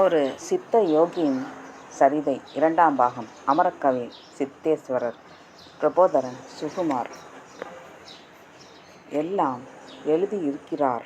ஒரு சித்த யோகியின் சரிதை இரண்டாம் பாகம் அமரக்கவி சித்தேஸ்வரர் பிரபோதரன் சுகுமார். எல்லாம் எழுதியிருக்கிறார்.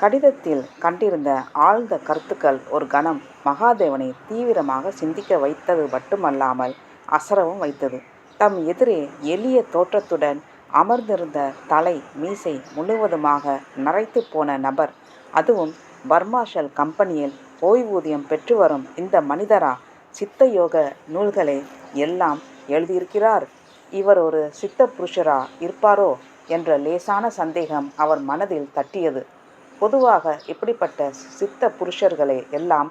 கடிதத்தில் கண்டிருந்த ஆழ்ந்த கருத்துக்கள் ஒரு கணம் மகாதேவனை தீவிரமாக சிந்திக்க வைத்தது மட்டுமல்லாமல் அசரவும் வைத்தது. தம் எதிரே எளிய தோற்றத்துடன் அமர்ந்திருந்த தலை மீசை முழுவதுமாக நரைத்து போன நபர் அதுவும் பர்மாஷல் கம்பெனியில் ஓய்வூதியம் பெற்று வரும் இந்த மனிதரா சித்த யோக நூல்களை எல்லாம் எழுதியிருக்கிறார். இவர் ஒரு சித்த புருஷரா இருப்பாரோ என்ற லேசான சந்தேகம் அவர் மனதில் தட்டியது. பொதுவாக இப்படிப்பட்ட சித்த புருஷர்களை எல்லாம்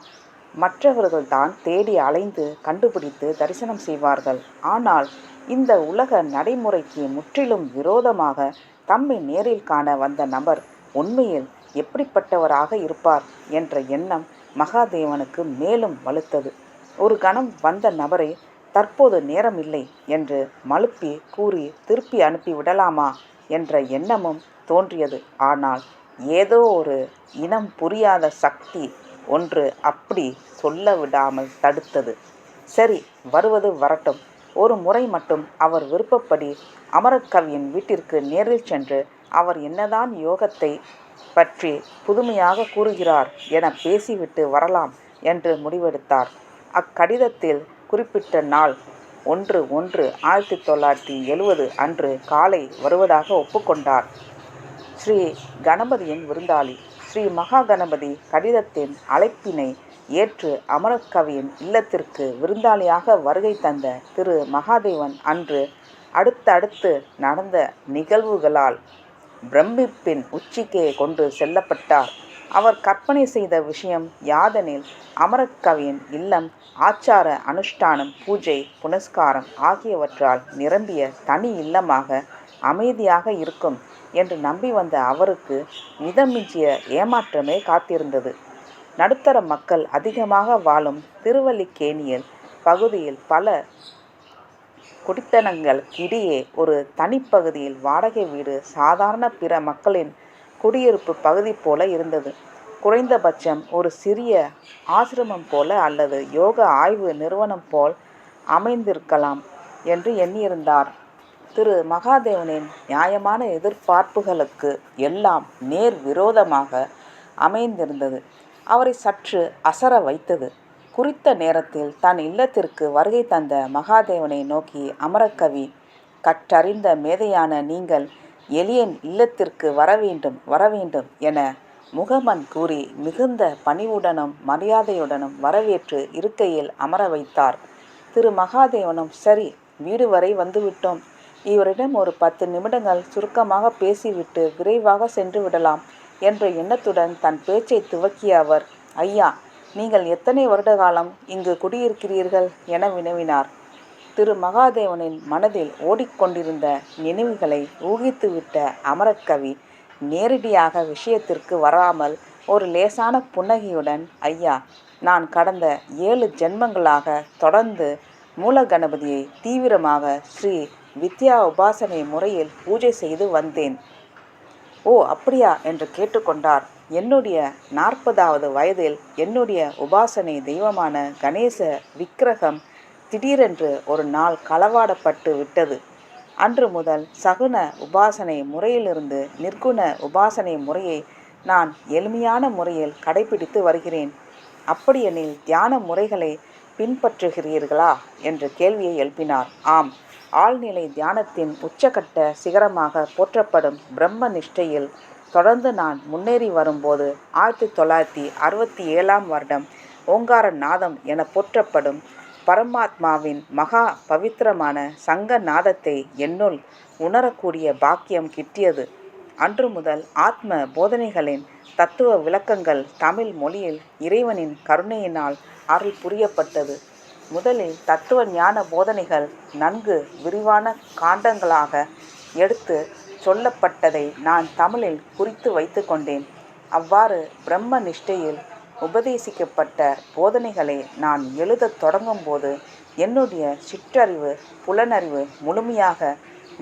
மற்றவர்கள்தான் தேடி அலைந்து கண்டுபிடித்து தரிசனம் செய்வார்கள். ஆனால் இந்த உலக நடைமுறைக்கு முற்றிலும் விரோதமாக தம்மை நேரில் காண வந்த நபர் உண்மையில் எப்படிப்பட்டவராக இருப்பார் என்ற எண்ணம் மகாதேவனுக்கு மேலும் வலுத்தது. ஒரு கணம் வந்த நபரை தற்போது நேரமில்லை என்று மழுப்பி கூறி திருப்பி அனுப்பி விடலாமா என்ற எண்ணமும் தோன்றியது. ஆனால் ஏதோ ஒரு இனம் புரியாத சக்தி ஒன்று அப்படி சொல்ல விடாமல் தடுத்தது. சரி வருவது வரட்டும். ஒரு முறை மட்டும் அவர் விருப்பப்படி அமரக்கவியின் வீட்டிற்கு நேரில் சென்று அவர் என்னதான் யோகத்தை பற்றி புதுமையாக கூறுகிறார் என பேசிவிட்டு வரலாம் என்று முடிவெடுத்தார். அக்கடிதத்தில் குறிப்பிட்ட நாள் ஒன்று ஒன்று ஆயிரத்தி தொள்ளாயிரத்தி எழுவது அன்று காலை வருவதாக ஒப்புக்கொண்டார். ஸ்ரீ கணபதியின் விருந்தாளி ஸ்ரீ மகா கணபதி கடிதத்தின் அழைப்பினை ஏற்று அமரக்கவியின் இல்லத்திற்கு விருந்தாளியாக வருகை தந்த திரு மகாதேவன் அன்று அடுத்தடுத்து நடந்த நிகழ்வுகளால் பிரமிப்பின் உச்சிக்கே கொண்டு செல்லப்பட்டார். அவர் கற்பனை செய்த விஷயம் யாதெனில் அமரக்கவியின் இல்லம் ஆச்சார அனுஷ்டானம் பூஜை புனஸ்காரம் ஆகியவற்றால் நிரம்பிய தனி இல்லமாக அமைதியாக இருக்கும் என்று நம்பி வந்த அவருக்கு மிதமிஞ்சிய ஏமாற்றமே காத்திருந்தது. நடுத்தர மக்கள் அதிகமாக வாழும் திருவல்லிக்கேணியில் பகுதியில் பல குடித்தனங்களுக்கிடையே ஒரு தனிப்பகுதியில் வாடகை வீடு சாதாரண பிற மக்களின் குடியிருப்பு பகுதி போல இருந்தது. குறைந்தபட்சம் ஒரு சிறிய ஆசிரமம் போல அல்லது யோக ஆய்வு நிறுவனம் போல் அமைந்திருக்கலாம் என்று எண்ணியிருந்தார். திரு. மகாதேவனின் நியாயமான எதிர்பார்ப்புகளுக்கு எல்லாம் நேர் விரோதமாக அமைந்திருந்தது. அவரை சற்று அசர வைத்தது. குறித்த நேரத்தில் தன் இல்லத்திற்கு வருகை தந்த மகாதேவனை நோக்கி அமரக்கவி கற்றறிந்த மேதையான நீங்கள் எளியன் இல்லத்திற்கு வரவேண்டும் வரவேண்டும் என முகமன் கூறி மிகுந்த பணிவுடனும் மரியாதையுடனும் வரவேற்று இருக்கையில் அமர வைத்தார். திரு மகாதேவனும் சரி வீடு வரை வந்துவிட்டோம் இவரிடம் ஒரு பத்து நிமிடங்கள் சுருக்கமாக பேசிவிட்டு விரைவாக சென்று விடலாம் என்ற எண்ணத்துடன் தன் பேச்சை துவக்கிய அவர் ஐயா நீங்கள் எத்தனை வருட காலம் இங்கு குடியிருக்கிறீர்கள் என வினவினார். திரு மகாதேவனின் மனதில் ஓடிக்கொண்டிருந்த நினைவுகளை ஊகித்துவிட்ட அமரக்கவி நேரடியாக விஷயத்திற்கு வராமல் ஒரு லேசான புன்னகையுடன் ஐயா நான் கடந்த ஏழு ஜென்மங்களாக தொடர்ந்து மூலகணபதியை தீவிரமாக ஸ்ரீ வித்யா உபாசனை முறையில் பூஜை செய்து வந்தேன். ஓ அப்படியா? என்று கேட்டுக்கொண்டார் என்னுடைய நாற்பதாவது வயதில் என்னுடைய உபாசனை தெய்வமான கணேச விக்கிரகம் திடீரென்று ஒரு நாள் களவாடப்பட்டு விட்டது. அன்று முதல் சகுன உபாசனை முறையிலிருந்து நிர்குண உபாசனை முறையை நான் எளிமையான முறையில் கடைபிடித்து வருகிறேன். அப்படியெனில் தியான முறைகளை பின்பற்றுகிறீர்களா? என்ற கேள்வியை எழுப்பினார். ஆம் ஆழ்நிலை தியானத்தின் உச்சகட்ட சிகரமாக போற்றப்படும் பிரம்ம நிஷ்டையில் தொடர்ந்து நான் முன்னேறி வரும்போது ஆயிரத்தி தொள்ளாயிரத்தி அறுபத்தி ஏழாம் வருடம் ஓங்கார நாதம் என போற்றப்படும் பரமாத்மாவின் மகா பவித்திரமான சங்க நாதத்தை என்னுள் உணரக்கூடிய பாக்கியம் கிட்டியது. அன்று முதல் ஆத்ம போதனைகளின் தத்துவ விளக்கங்கள் தமிழ் மொழியில் இறைவனின் கருணையினால் அருள் புரியப்பட்டது. முதலில் தத்துவ ஞான போதனைகள் நன்கு விரிவான காண்டங்களாக எடுத்து சொல்லப்பட்டதை நான் தமிழில் குறித்து வைத்து கொண்டேன். அவ்வாறு பிரம்ம நிஷ்டையில் உபதேசிக்கப்பட்ட போதனைகளை நான் எழுதத் தொடங்கும்போது என்னுடைய சிற்றறிவு புலனறிவு முழுமையாக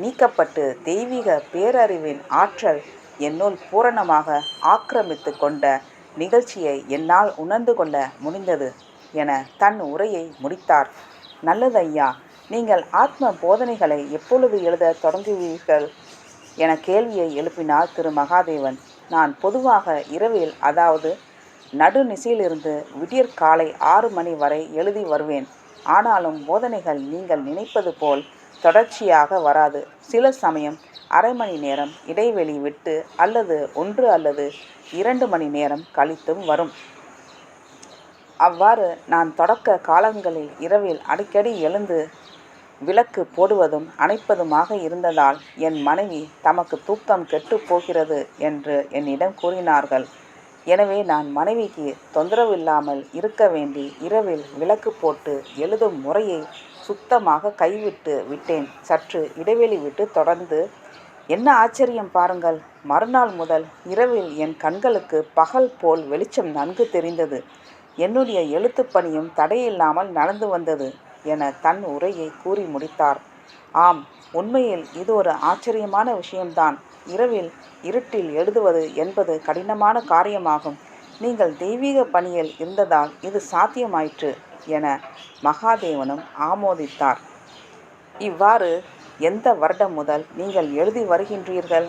நீக்கப்பட்டு தெய்வீக பேரறிவின் ஆற்றல் என்னுள் பூரணமாக ஆக்கிரமித்து கொண்ட நிகழ்ச்சியை என்னால் உணர்ந்து கொள்ள முடிந்தது என தன் உரையை முடித்தார். நல்லது ஐயா நீங்கள் ஆத்ம போதனைகளை எப்பொழுது எழுத தொடங்குவீர்கள்? என கேள்வியை எழுப்பினார் திரு மகாதேவன். நான் பொதுவாக இரவில் அதாவது நடுநிசையிலிருந்து விடியற் காலை ஆறு மணி வரை எழுதி வருவேன். ஆனாலும் போதனைகள் நீங்கள் நினைப்பது போல் தொடர்ச்சியாக வராது. சில சமயம் அரை மணி நேரம் இடைவெளி விட்டு அல்லது ஒன்று அல்லது இரண்டு மணி நேரம் கழித்தும் வரும். அவ்வாறு நான் தொடக்க காலங்களில் இரவில் அடிக்கடி எழுந்து விளக்கு போடுவதும் அணைப்பதுமாக இருந்ததால் என் மனைவி தமக்கு தூக்கம் கெட்டு போகிறது என்று என்னிடம் கூறினார்கள். எனவே நான் மனைவிக்கு தொந்தரவு இல்லாமல் இருக்க வேண்டி இரவில் விளக்கு போட்டு எழுதும் முறையை சுத்தமாக கைவிட்டு விட்டேன். சற்று இடைவெளி விட்டு தொடர்ந்து என்ன ஆச்சரியம் பாருங்கள். மறுநாள் முதல் இரவில் என் கண்களுக்கு பகல் போல் வெளிச்சம் நன்கு தெரிந்தது. என்னுடைய எழுத்துப் பணியும் தடையில்லாமல் நடந்து வந்தது. என தன் உரையை கூறி முடித்தார். ஆம் உண்மையில் இது ஒரு ஆச்சரியமான விஷயம்தான். இரவில் இருட்டில் எழுதுவது என்பது கடினமான காரியமாகும். நீங்கள் தெய்வீக பணியில் இருந்ததால் இது சாத்தியமாயிற்று என மகாதேவனும் ஆமோதித்தார். இவ்வாறு எந்த வருடம் முதல் நீங்கள் எழுதி வருகின்றீர்கள்?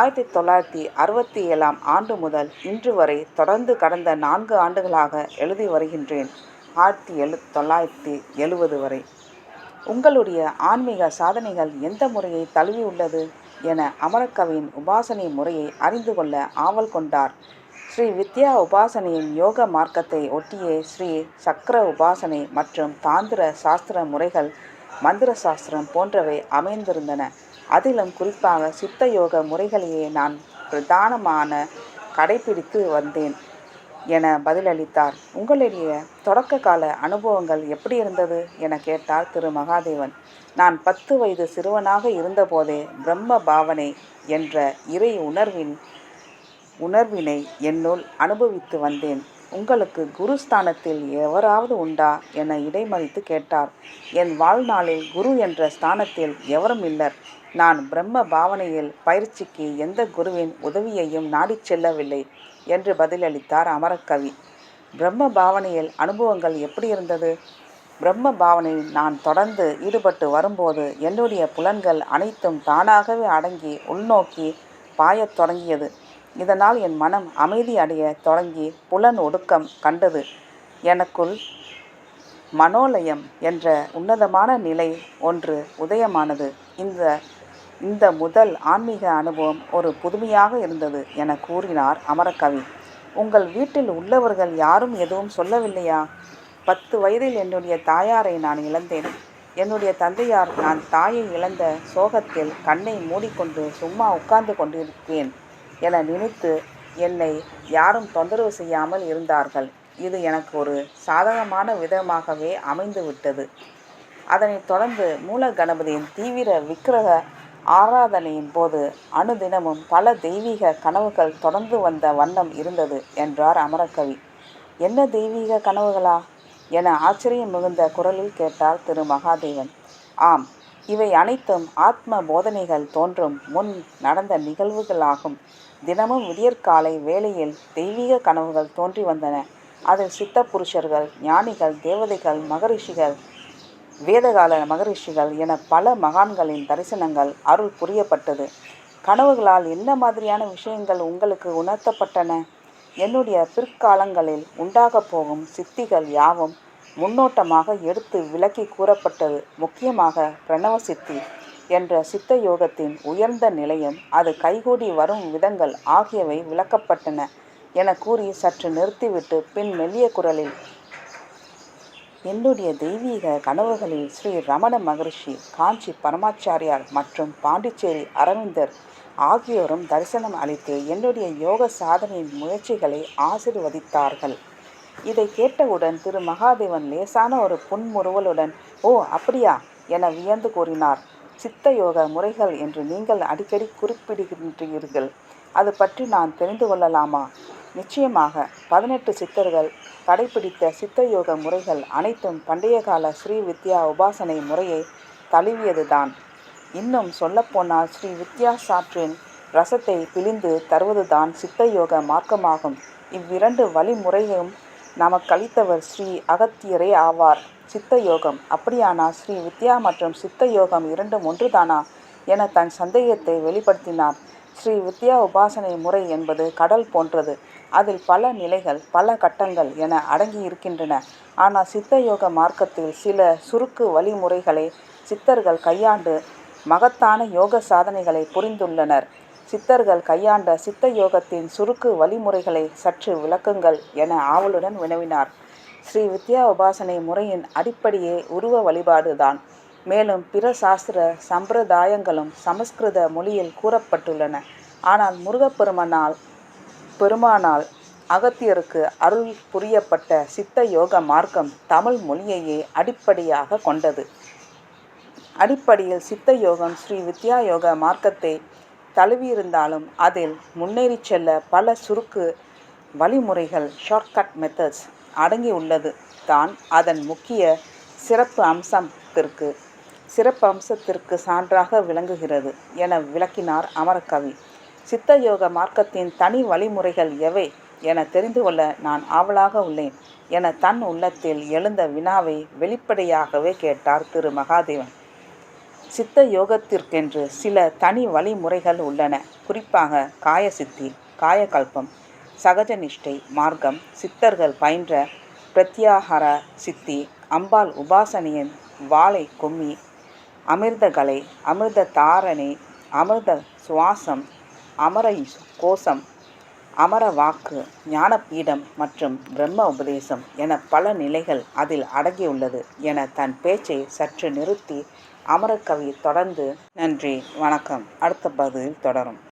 ஆயிரத்தி தொள்ளாயிரத்தி அறுபத்தி ஏழாம் ஆண்டு முதல் இன்று வரை தொடர்ந்து கடந்த நான்கு ஆண்டுகளாக எழுதி வருகின்றேன். ஆயிரத்தி எழு தொள்ளாயிரத்தி எழுவது வரை. உங்களுடைய ஆன்மீக சாதனைகள் எந்த முறையை தழுவியுள்ளது என அமரக்கவியின் உபாசனை முறையை அறிந்து கொள்ள ஆவல் கொண்டார். ஸ்ரீ வித்யா உபாசனையின் யோக மார்க்கத்தை ஒட்டியே ஸ்ரீ சக்கர உபாசனை மற்றும் தாந்திர சாஸ்திர முறைகள் மந்திர சாஸ்திரம் போன்றவை அமைந்திருந்தன. அதிலும் குறிப்பாக சித்த யோக முறைகளையே நான் பிரதானமான கடைபிடித்து வந்தேன். என பதிலளித்தார். உங்களுடைய தொடக்க கால அனுபவங்கள் எப்படி இருந்தது? என கேட்டார் திரு. மகாதேவன். நான் பத்து வயது சிறுவனாக இருந்தபோதே பிரம்ம பாவனை என்ற இறை உணர்வின் உணர்வினை என்னுள் அனுபவித்து வந்தேன். உங்களுக்கு குருஸ்தானத்தில் எவராவது உண்டா? என இடைமறித்து கேட்டார். என் வாழ்நாளில் குரு என்ற ஸ்தானத்தில் எவரும் இல்லர். நான் பிரம்ம பாவனையில் பயிற்சிக்கு எந்த குருவின் உதவியையும் நாடிச் செல்லவில்லை என்று பதிலளித்தார் அமரக்கவி. பிரம்ம பாவனையில் அனுபவங்கள் எப்படி இருந்தது? பிரம்ம பாவனையில் நான் தொடர்ந்து ஈடுபட்டு வரும்போது என்னுடைய புலன்கள் அனைத்தும் தானாகவே அடங்கி உள்நோக்கி பாயத் தொடங்கியது. இதனால் என் மனம் அமைதி அடைய தொடங்கி புலன் ஒடுக்கம் கண்டது. எனக்குள் மனோலயம் என்ற உன்னதமான நிலை ஒன்று உதயமானது. இந்த இந்த முதல் ஆன்மீக அனுபவம் ஒரு புதுமையாக இருந்தது என கூறினார் அமரகவி. உங்கள் வீட்டில் உள்ளவர்கள் யாரும் எதுவும் சொல்லவில்லையா? பத்து வயதில் என்னுடைய தாயாரை நான் இழந்தேன். என்னுடைய தந்தையார் நான் தாயை இழந்த சோகத்தில் கண்ணை மூடிக்கொண்டு சும்மா உட்கார்ந்து கொண்டிருப்பேன். என நினைத்து என்னை யாரும் தொந்தரவு செய்யாமல் இருந்தார்கள். இது எனக்கு ஒரு சாதகமான விதமாகவே அமைந்து விட்டது அதனைத் தொடர்ந்து மூல கணபதியின் தீவிர விக்கிரக ஆராதனையின் போது அனுதினமும் பல தெய்வீக கனவுகள் தொடர்ந்து வந்த வண்ணம் இருந்தது என்றார் அமரக்கவி. என்ன தெய்வீக கனவுகளா? என ஆச்சரியம் மிகுந்த குரலில் கேட்டார் திரு. மகாதேவன். ஆம் இவை அனைத்தும் ஆத்ம போதனைகள் தோன்றும் முன் நடந்த நிகழ்வுகளாகும். தினமும் விடியற்காலை வேளையில் தெய்வீக கனவுகள் தோன்றி வந்தன. அதில் சித்த புருஷர்கள் ஞானிகள் தேவதைகள் மகரிஷிகள் வேதகால மகரிஷிகள் என பல மகான்களின் தரிசனங்கள் அருள் புரியப்பட்டது. கனவுகளால் என்ன மாதிரியான விஷயங்கள் உங்களுக்கு உணர்த்தப்பட்டன? என்னுடைய பிற்காலங்களில் உண்டாகப் போகும் சித்திகள் யாவும் முன்னோட்டமாக எடுத்து விளக்கி கூறப்பட்டது. முக்கியமாக பிரணவ சித்தி. என்ற சித்த யோகத்தின் உயர்ந்த நிலையம் அது கைகூடி வரும் விதங்கள் ஆகியவை விளக்கப்பட்டன என கூறி சற்று நிறுத்திவிட்டு பின் மெல்லிய குரலில் என்னுடைய தெய்வீக கனவுகளில் ஸ்ரீ ரமண மகரிஷி காஞ்சி பரமாச்சாரியார் மற்றும் பாண்டிச்சேரி அரவிந்தர் ஆகியோரும் தரிசனம் அளித்து என்னுடைய யோக சாதனையின் முயற்சிகளை ஆசிர்வதித்தார்கள். இதை கேட்டவுடன் திரு மகாதேவன் லேசான ஒரு புன்முறுவலுடன் ஓ அப்படியா என வியந்து கூறினார். சித்த யோக முறைகள் என்று நீங்கள் அடிக்கடி குறிப்பிடுகின்றீர்கள். அது பற்றி நான் தெரிந்து கொள்ளலாமா? நிச்சயமாக பதினெட்டு சித்தர்கள் கடைபிடித்த சித்த யோக முறைகள் அனைத்தும் பண்டைய கால ஸ்ரீ வித்யா உபாசனை முறையை தழுவியதுதான். இன்னும் சொல்லப்போனால் ஸ்ரீ வித்யா சாற்றின் ரசத்தை பிழிந்து தருவதுதான் சித்த யோக மார்க்கமாகும். இவ்விரண்டு வழிமுறையும் நமக்களித்தவர் ஸ்ரீ அகத்தியரே ஆவார். சித்த யோகம் அப்படியானா ஸ்ரீ வித்யா மற்றும் சித்த யோகம் இரண்டும் ஒன்றுதானா? என தன் சந்தேகத்தை வெளிப்படுத்தினார். ஸ்ரீ வித்யா உபாசனை முறை என்பது கடல் போன்றது. அதில் பல நிலைகள் பல கட்டங்கள் என அடங்கியிருக்கின்றன. ஆனால் சித்த யோக மார்க்கத்தில் சில சுருக்கு வழிமுறைகளை சித்தர்கள் கையாண்டு மகத்தான யோக சாதனைகளை புரிந்துள்ளனர். சித்தர்கள் கையாண்ட சித்த யோகத்தின் சுருக்கு வழிமுறைகளை சற்று விளக்குங்கள் என ஆவலுடன் வினவினார். ஸ்ரீ வித்யா உபாசனை முறையின் அடிப்படையே உருவ வழிபாடுதான். மேலும் பிற சாஸ்திர சம்பிரதாயங்களும் சமஸ்கிருத மொழியில் கூறப்பட்டுள்ளன. ஆனால் முருகப்பெருமனால் பெருமானால் அகத்தியருக்கு அருள் புரியப்பட்ட சித்த யோக மார்க்கம் தமிழ் மொழியையே அடிப்படையாக கொண்டது. அடிப்படையில் சித்த யோகம் ஸ்ரீ வித்யா யோக மார்க்கத்தை தழுவியிருந்தாலும் அதில் முன்னேறி செல்ல பல சுருக்கு வழிமுறைகள் ஷார்ட்கட் மெத்தட்ஸ் அடங்கியுள்ளது தான் அதன் முக்கிய சிறப்பு அம்சத்திற்கு சிறப்பு அம்சத்திற்கு சான்றாக விளங்குகிறது என விளக்கினார் அமரகவி. சித்த யோக மார்க்கத்தின் தனி வழிமுறைகள் எவை என தெரிந்து கொள்ள நான் ஆவலாக உள்ளேன் என தன் உள்ளத்தில் எழுந்த வினாவை வெளிப்படையாகவே கேட்டார் திரு மகாதேவன். சித்த யோகத்திற்கென்று சில தனி வழிமுறைகள் உள்ளன. குறிப்பாக காயசித்தி காயகல்பம் சகஜநிஷ்டை மார்க்கம் சித்தர்கள் பயின்ற பிரத்யாகார சித்தி அம்பாள் உபாசனையின் வாழை கும்மி அமிர்தகலை அமிர்த தாரணை அமிர்த சுவாசம் அமர கோஷம் அமர வாக்கு ஞானபீடம் மற்றும் பிரம்ம உபதேசம் என பல நிலைகள் அதில் அடங்கியுள்ளது என தன் பேச்சை சற்று நிறுத்தி அமரக்கவி தொடர்ந்து நன்றி வணக்கம். அடுத்த பகுதியில் தொடரும்.